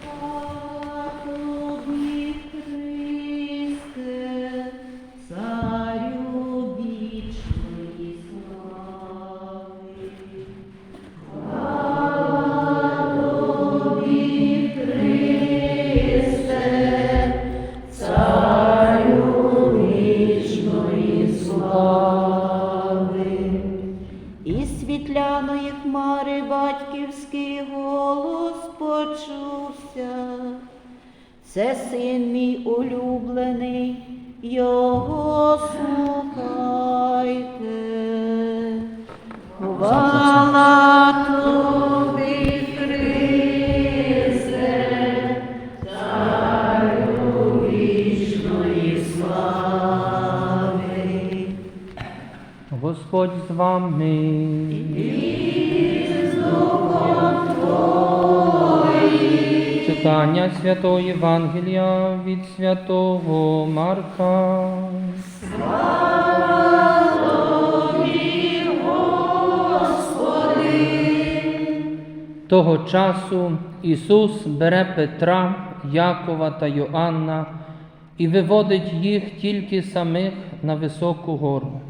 Тобі, улюблений, його слухайте. Хвала тобі, Христе, царю вічної слави. Господь з вами. Читання Святого Євангелія від Святого Марка. Того часу Ісус бере Петра, Якова та Йоанна і виводить їх тільки самих на високу гору.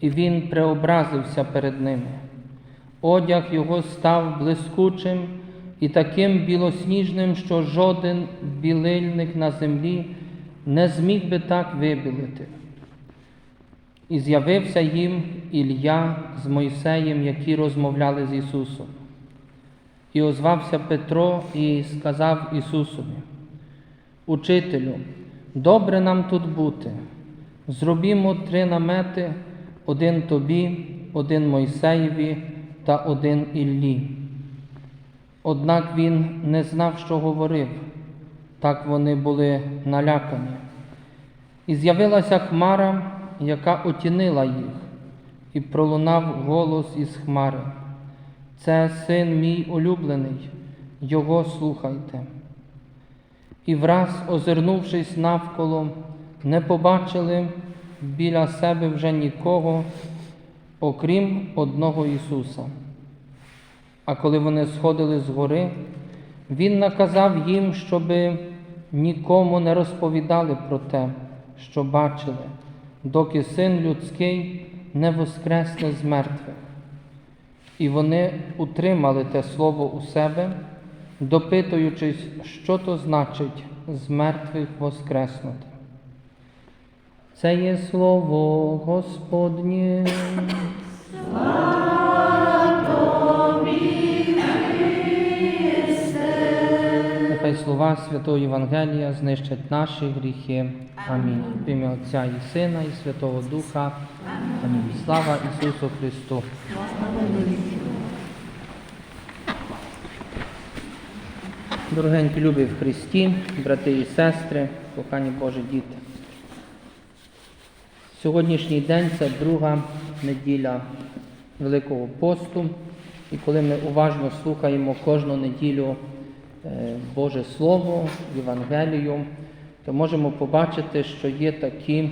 І він преобразився перед ними. Одяг його став блискучим і таким білосніжним, що жоден білильник на землі не зміг би так вибілити. І з'явився їм Ілля з Мойсеєм, які розмовляли з Ісусом. І озвався Петро і сказав Ісусові, Учителю, добре нам тут бути. Зробімо три намети, один тобі, один Мойсеєві та один Іллі. Однак він не знав, що говорив, так вони були налякані. І з'явилася хмара, яка отінила їх, і пролунав голос із хмари. Це син мій улюблений, його слухайте. І враз, озирнувшись навколо, не побачили біля себе вже нікого, окрім одного Ісуса. А коли вони сходили з гори, Він наказав їм, щоби нікому не розповідали про те, що бачили, доки син людський не воскресне з мертвих. І вони утримали те слово у себе, допитуючись, що то значить з мертвих воскреснути. Це є слово Господнє. Нехай слова Святого Євангелія знищать наші гріхи. Амінь. В ім'я Отця і Сина, і Святого Духа. Амінь. Слава Ісусу Христу. Дорогенькі любі в Христі, брати і сестри, кохані Божі діти. Сьогоднішній день це друга неділя Великого посту. І коли ми уважно слухаємо кожну неділю Боже Слово, Євангелію, то можемо побачити, що є такі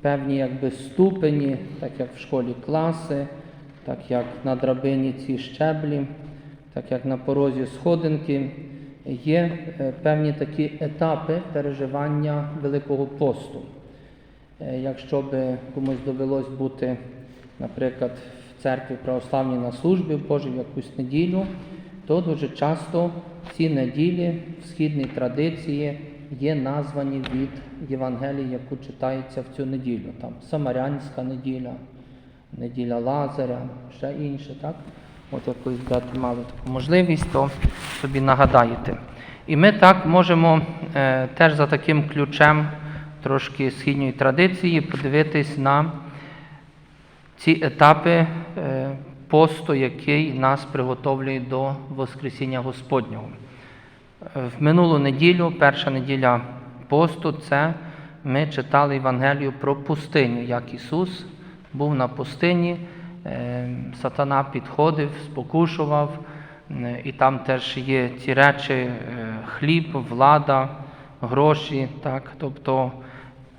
певні якби, ступені, так як в школі класи, так як на драбині ці щеблі, так як на порозі сходинки, є е, певні такі етапи переживання Великого посту. Е, Якщо би комусь довелось бути, наприклад, в церкві православній на службі в Божій в якусь неділю, то дуже часто ці неділі в східній традиції є названі від Євангелії, яку читається в цю неділю. Там Самарянська неділя, неділя Лазаря, ще інше, так? От як дати мали таку можливість, то собі нагадаєте. І ми так можемо е, теж за таким ключем трошки східньої традиції подивитись на ці етапи е, посту, який нас приготовлює до Воскресіння Господнього. В минулу неділю, перша неділя посту, це ми читали Євангелію про пустиню, як Ісус був на пустині, е, сатана підходив, спокушував, е, і там теж є ці речі е, хліб, влада, гроші. Так? Тобто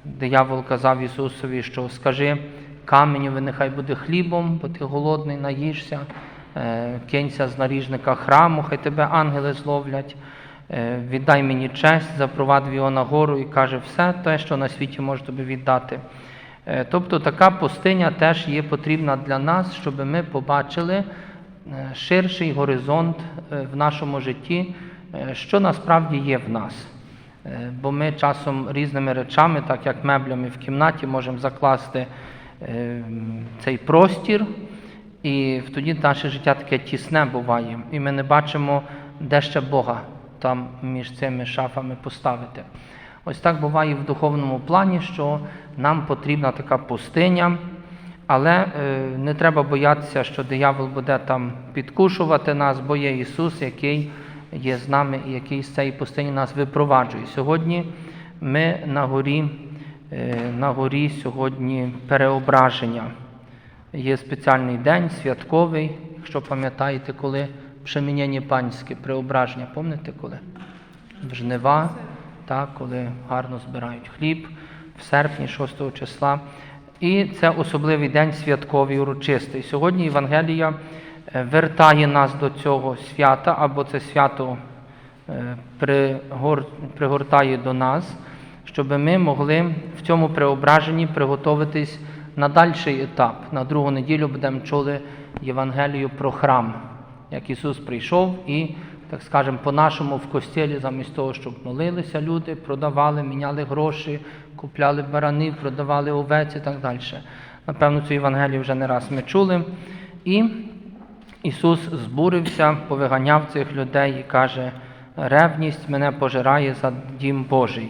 диявол казав Ісусові, що скажи каменю, нехай буде хлібом, бо ти голодний, наїшся, е, кинься з наріжника храму, хай тебе ангели зловлять. е, віддай мені честь, запровадив його на гору і каже, все те, що на світі можу тобі віддати. Е, Тобто така пустиня теж є потрібна для нас, щоб ми побачили ширший горизонт в нашому житті, що насправді є в нас. Бо ми часом різними речами, так як меблями в кімнаті, можемо закласти цей простір, і тоді наше життя таке тісне буває, і ми не бачимо, де ще Бога там між цими шафами поставити. Ось так буває в духовному плані, що нам потрібна така пустиня, але е, не треба боятися, що диявол буде там підкушувати нас, бо є Ісус, який є з нами і який з цієї пустині нас випроваджує. Сьогодні ми на горі, на горі сьогодні переображення. Є спеціальний день, святковий, якщо пам'ятаєте, коли пшеміння панське, преображення, пам'ятаєте коли? В жнива, так, коли гарно збирають хліб в серпні, 6 числа. І це особливий день святковий, урочистий. Сьогодні Євангелія е, вертає нас до цього свята, або це свято е, пригортає до нас, щоб ми могли в цьому преображенні приготуватись на дальший етап. На другу неділю будемо чули Євангелію про храм, як Ісус прийшов і, так скажемо, по-нашому в костілі, замість того, щоб молилися люди, продавали, міняли гроші, купляли барани, продавали овець і так далі. Напевно, цю Євангелію вже не раз ми чули. І Ісус збурився, повиганяв цих людей і каже, ревність мене пожирає за дім Божий.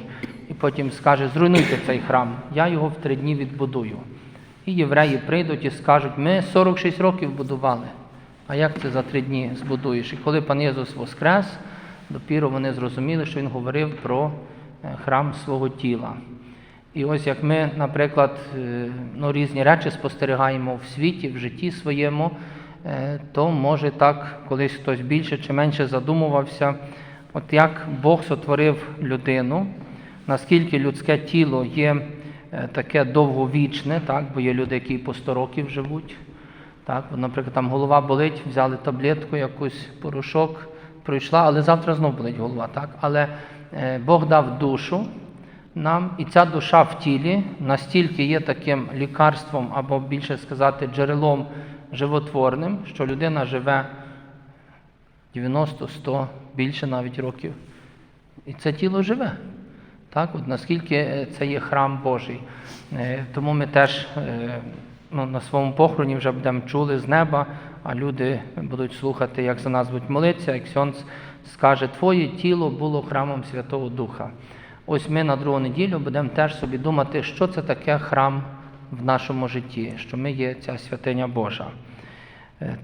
Потім скаже, зруйнуйте цей храм, я його в три дні відбудую. І євреї прийдуть і скажуть, ми 46 років будували. А як це за три дні збудуєш? І коли пан Єсус воскрес, допіру вони зрозуміли, що Він говорив про е, храм свого тіла. І ось як ми, наприклад, е, ну, різні речі спостерігаємо в світі, в житті своєму, е, то може так колись хтось більше чи менше задумувався, от як Бог сотворив людину, наскільки людське тіло є е, таке довговічне, так, бо є люди, які по 100 років живуть. Так, наприклад, там голова болить, взяли таблетку, якусь порошок, пройшла, але завтра знов болить голова. Так? Але е, Бог дав душу нам, і ця душа в тілі настільки є таким лікарством, або більше сказати, джерелом животворним, що людина живе 90, 100, більше навіть років. І це тіло живе. Так, от наскільки е, це є храм Божий. Е, Тому ми теж е, ну, на своєму похороні вже будемо чули з неба, а люди будуть слухати, як за нас будуть молитися, як Сьонц скаже, Твоє тіло було храмом Святого Духа. Ось ми на другу неділю будемо теж собі думати, що це таке храм в нашому житті, що ми є ця святиня Божа.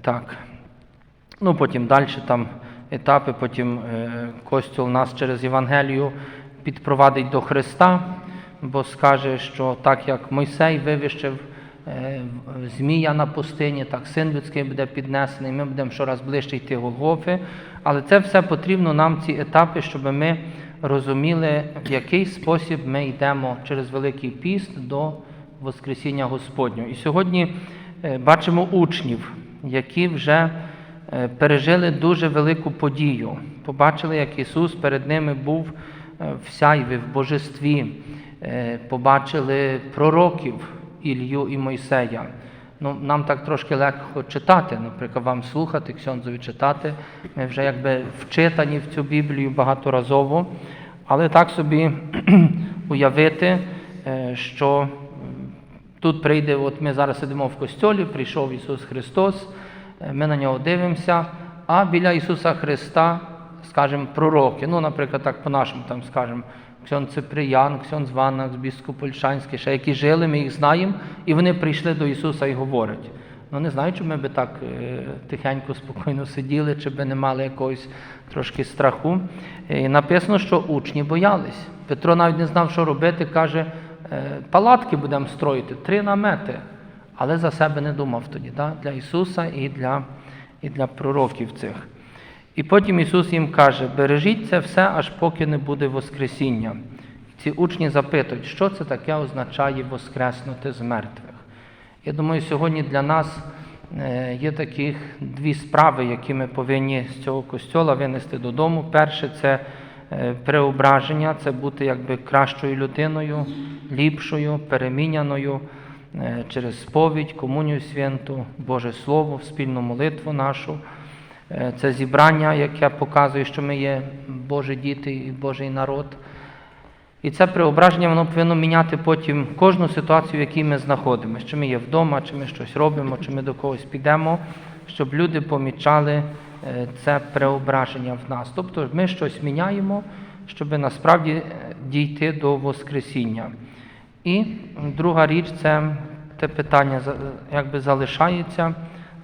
Так. Ну, потім далі там етапи, потім Костюл нас через Євангелію підпровадить до Христа, бо скаже, що так як Мойсей вивищив е, змія на пустині, так син людський буде піднесений, ми будемо щораз ближче йти Голгофи. Але це все потрібно нам, ці етапи, щоб ми розуміли, в який спосіб ми йдемо через Великий піст до Воскресіння Господнього. І сьогодні е, бачимо учнів, які вже е, пережили дуже велику подію. Побачили, як Ісус перед ними був в сяйві, в божестві, Е, побачили пророків Ілью і Мойсея. Ну, нам так трошки легко читати, наприклад, вам слухати, Ксьонзові читати. Ми вже якби вчитані в цю Біблію багаторазово, але так собі уявити, е, що тут прийде, от ми зараз сидимо в костьолі, прийшов Ісус Христос, е, ми на нього дивимося, а біля Ісуса Христа, скажімо, пророки. Ну, наприклад, так по-нашому там скажемо, Ксьон Циприян, Ксьон Званак, біскуп Польшанський, ще які жили, ми їх знаємо, і вони прийшли до Ісуса і говорять. Ну, не знаю, чи ми би так е, тихенько, спокійно сиділи, чи би не мали якогось трошки страху. І написано, що учні боялись. Петро навіть не знав, що робити, каже, «Е, палатки будемо строїти, три намети. Але за себе не думав тоді, да? для Ісуса і для, і для пророків цих. І потім Ісус їм каже: бережіть це все, аж поки не буде Воскресіння. Ці учні запитують, що це таке означає воскреснути з мертвих. Я думаю, сьогодні для нас е, є таких дві справи, які ми повинні з цього костьола винести додому. Перше це Е, Преображення це бути якби кращою людиною, ліпшою, переміняною е, через сповідь, комунію святу, Боже Слово, спільну молитву нашу. Е, Це зібрання, яке показує, що ми є Божі діти і Божий народ. І це преображення воно повинно міняти потім кожну ситуацію, в якій ми знаходимося. Чи ми є вдома, чи ми щось робимо, чи ми до когось підемо, щоб люди помічали е, це преображення в нас. Тобто ми щось міняємо, щоб насправді е, дійти до Воскресіння. І друга річ це те питання якби залишається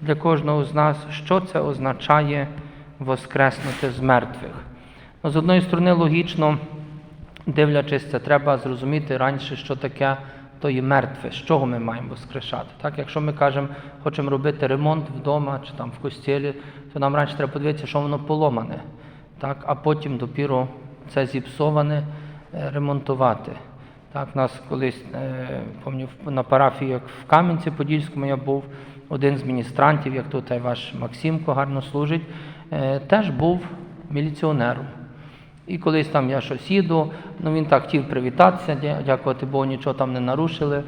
для кожного з нас, що це означає воскреснути з мертвих. Ну, з одної сторони, логічно, дивлячись, це треба зрозуміти раніше, що таке то є мертве, з чого ми маємо воскрешати. Так, якщо ми кажемо, хочемо робити ремонт вдома чи там в костілі, то нам раніше треба подивитися, що воно поломане, так, а потім допіру це зіпсоване е, ремонтувати. Так, нас колись, е, пам'ятаю, на парафії, як в Кам'янці Подільському я був, один з міністрантів, як тут ваш Максимко гарно служить, е, теж був міліціонером. І колись там я щось їду, ну він так хотів привітатися, дякувати Богу, нічого там не нарушили.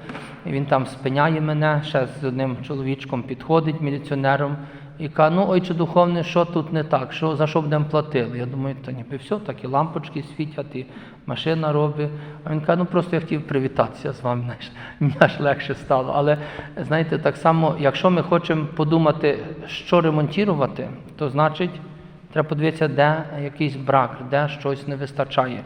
І він там спиняє мене, ще з одним чоловічком підходить міліціонером і каже, ну ойче духовне, що тут не так, що, за що будемо платили? Я думаю, та ніби все, так і лампочки світять, і машина робить. А він каже, ну просто я хотів привітатися з вами, знаєш, мені аж легше стало. Але знаєте, так само, якщо ми хочемо подумати, що ремонтувати, то значить. Треба подивитися, де якийсь брак, де щось не вистачає.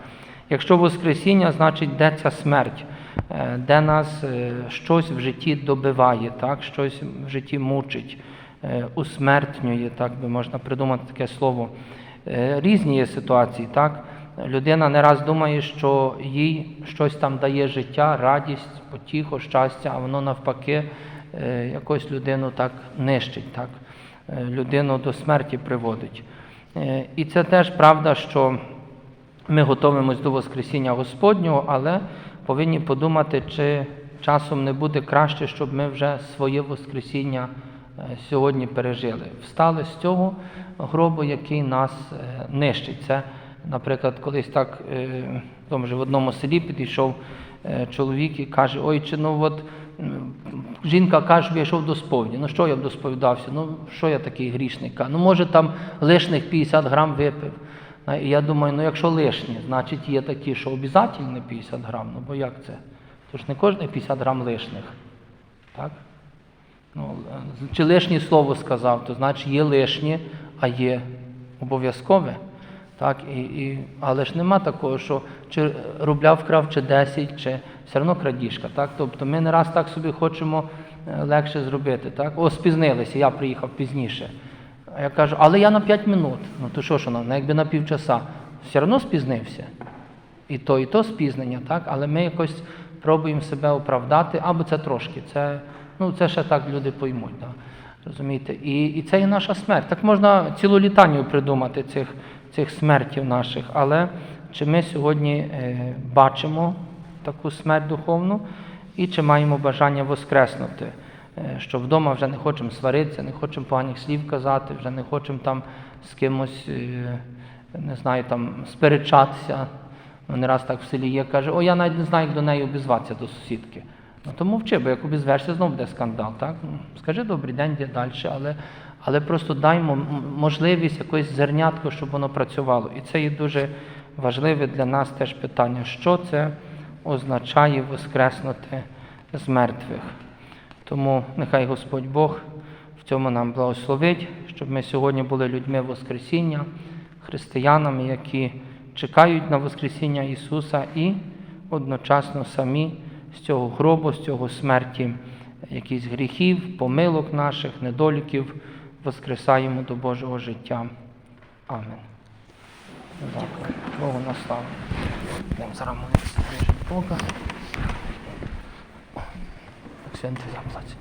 Якщо Воскресіння, значить, де ця смерть, е, де нас е, щось в житті добиває, так? щось в житті мучить, усмертнює, так би можна придумати таке слово. Е, Різні є ситуації. так? Людина не раз думає, що їй щось там дає життя, радість, потіху, щастя, а воно навпаки е, якось людину так нищить, так? Е, людину до смерті приводить. Е, І це теж правда, що ми готуємось до Воскресіння Господнього, але повинні подумати, чи часом не буде краще, щоб ми вже своє Воскресіння е, сьогодні пережили. Встали з цього гробу, який нас е, нищить. Це, наприклад, колись так е, в одному селі підійшов е, чоловік і каже, ой, чи ну от жінка каже, що я йшов до сповіді. Ну що я б досповідався? Ну що я такий грішний? Ну може там лишних 50 грам випив. І я думаю, ну якщо лишні, значить є такі, що обов'язково 50 грам. Ну бо як це? Тож не кожний 50 грам лишних. Так? Ну, чи лишнє слово сказав, то значить є лишнє, а є обов'язкове. Так, і, і, але ж нема такого, що чи рубля вкрав, чи 10, чи все одно крадіжка. Так? Тобто ми не раз так собі хочемо е, легше зробити. Так? О, спізнилися, я приїхав пізніше. А я кажу, але я на 5 минут. Ну то що ж воно, ну, якби на півчаса. Все одно спізнився. І то, і то спізнення, так? але ми якось пробуємо себе оправдати, або це трошки. Це, ну, це ще так люди поймуть. Да? Розумієте? І, і це є наша смерть. Так можна цілу літанію придумати цих, цих смертів наших, але чи ми сьогодні е, бачимо таку смерть духовну, і чи маємо бажання воскреснути? Е, Що вдома вже не хочемо сваритися, не хочемо поганих слів казати, вже не хочемо там з кимось, е, не знаю, там сперечатися. Ну, не раз так в селі є, каже, о, я навіть не знаю, як до неї обізватися до сусідки. Ну то мовчи, бо як обізвешся, знову буде скандал. Так? Ну, Скажи добрий день, де далі, але, але просто даймо можливість якоїсь зернятко, щоб воно працювало. І це є дуже важливе для нас теж питання, що це означає воскреснути з мертвих. Тому нехай Господь Бог в цьому нам благословить, щоб ми сьогодні були людьми Воскресіння, християнами, які чекають на Воскресіння Ісуса і одночасно самі з цього гробу, з цього смерті, якісь гріхів, помилок наших, недоліків, воскресаємо до Божого життя. Амін. Дякую. Богу молитися Бога. Акценти заплатить.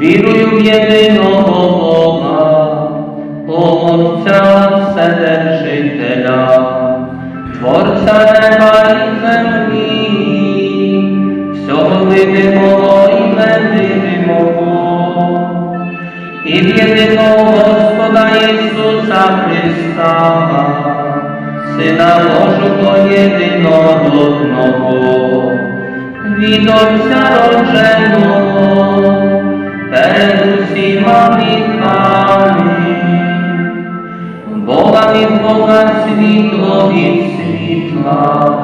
Вірую в єдиного Бога, Отця Вседержителя, Творця неба і землі, всього видимого і невидимого, і в єдиного Господа Ісуса Христа, Сина Божого єдинородного, від Отця родженого, перед усіма віками, Бога від Бога світло від світла,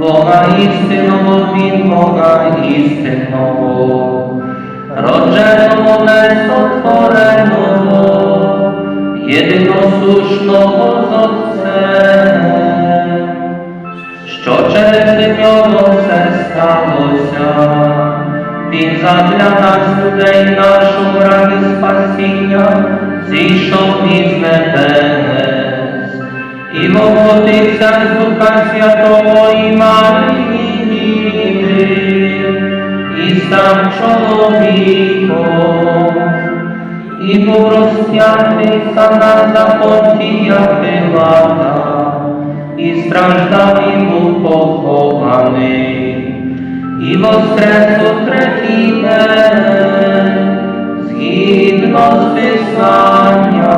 Бога істинного від Бога істинного, родженого несотвореного, єдиносушного з Отцем, що через нього все сталося. Він задля нас людей нашого ради спасіння зійшов із небес. І воплотився з Духа Святого і Марії і став чоловіком, і був розп'ятий за нас за Понтія Пилата, і страждав і був похований, і воскрес у третій згідно з Писанням,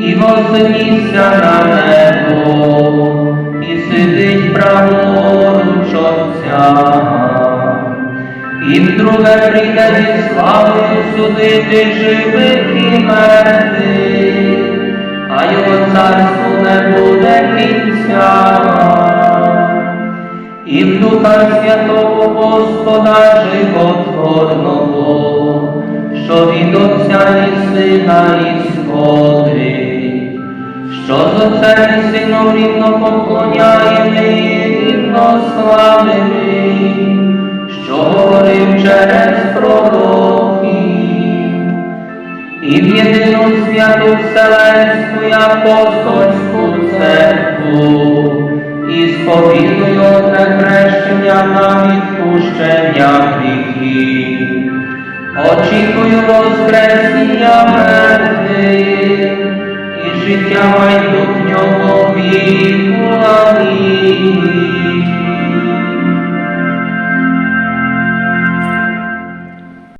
і вознісся на небо, і сидить праворуч Отця. І вдруге прийде зі славою судити живих і мертвих, а його царству не буде кінця. І в Духа Святого Господа животворного, що від Отця і Сина і сходить, що з Отцем і Сином рівно поклоняємо і рівно славимо, що говорив через пророків, і в єдину святу Вселенську і апостольську церкву, і сповідую одне хрещення на відпущення гріхів. очікую воскресіння мертвих і життя майбутнього віку. Амінь.